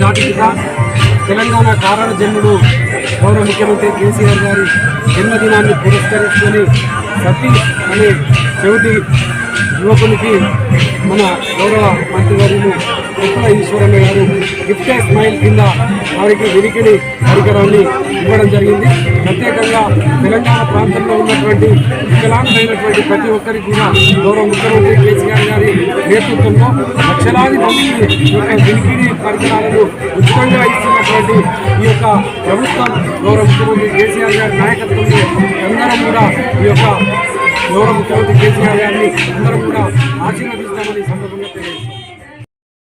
జాతిపిత తెలంగాణ కారణ జన్ముడు గౌరవ ముఖ్యమంత్రి కేసీఆర్ గారి జన్మదినాన్ని పురస్కరించుకొని సతీష్ అనే చెవిటి యువకునికి మన గౌరవ మంత్రివర్యులు కుప్పల ఈశ్వరన్న గారు గిఫ్ట్ స్మైల్ కింద వారికి వినికిడి పరికరాన్ని ఇవ్వడం జరిగింది. ప్రత్యేకంగా తెలంగాణ ప్రాంతంలో ఉన్నటువంటి వికలాంగులైనటువంటి ప్రతి ఒక్కరికి కూడా గౌరవ ముఖ్యమంత్రి కేసీఆర్ గారి నేతృత్వంలో లక్షలాది మందికి యొక్క వినికిడి పరికరాలను ఉచితంగా ఇస్తున్నటువంటి ఈ యొక్క ప్రభుత్వం గౌరవ ముఖ్యమంత్రి కేసీఆర్ గారి నాయకత్వంలో అందరం కూడా ఈ యొక్క గౌరవ ముఖ్యమంత్రి కేసీఆర్ గారిని అందరూ కూడా ఆశీర్వదిస్తామని సందర్భంగా తెలియజేస్తాం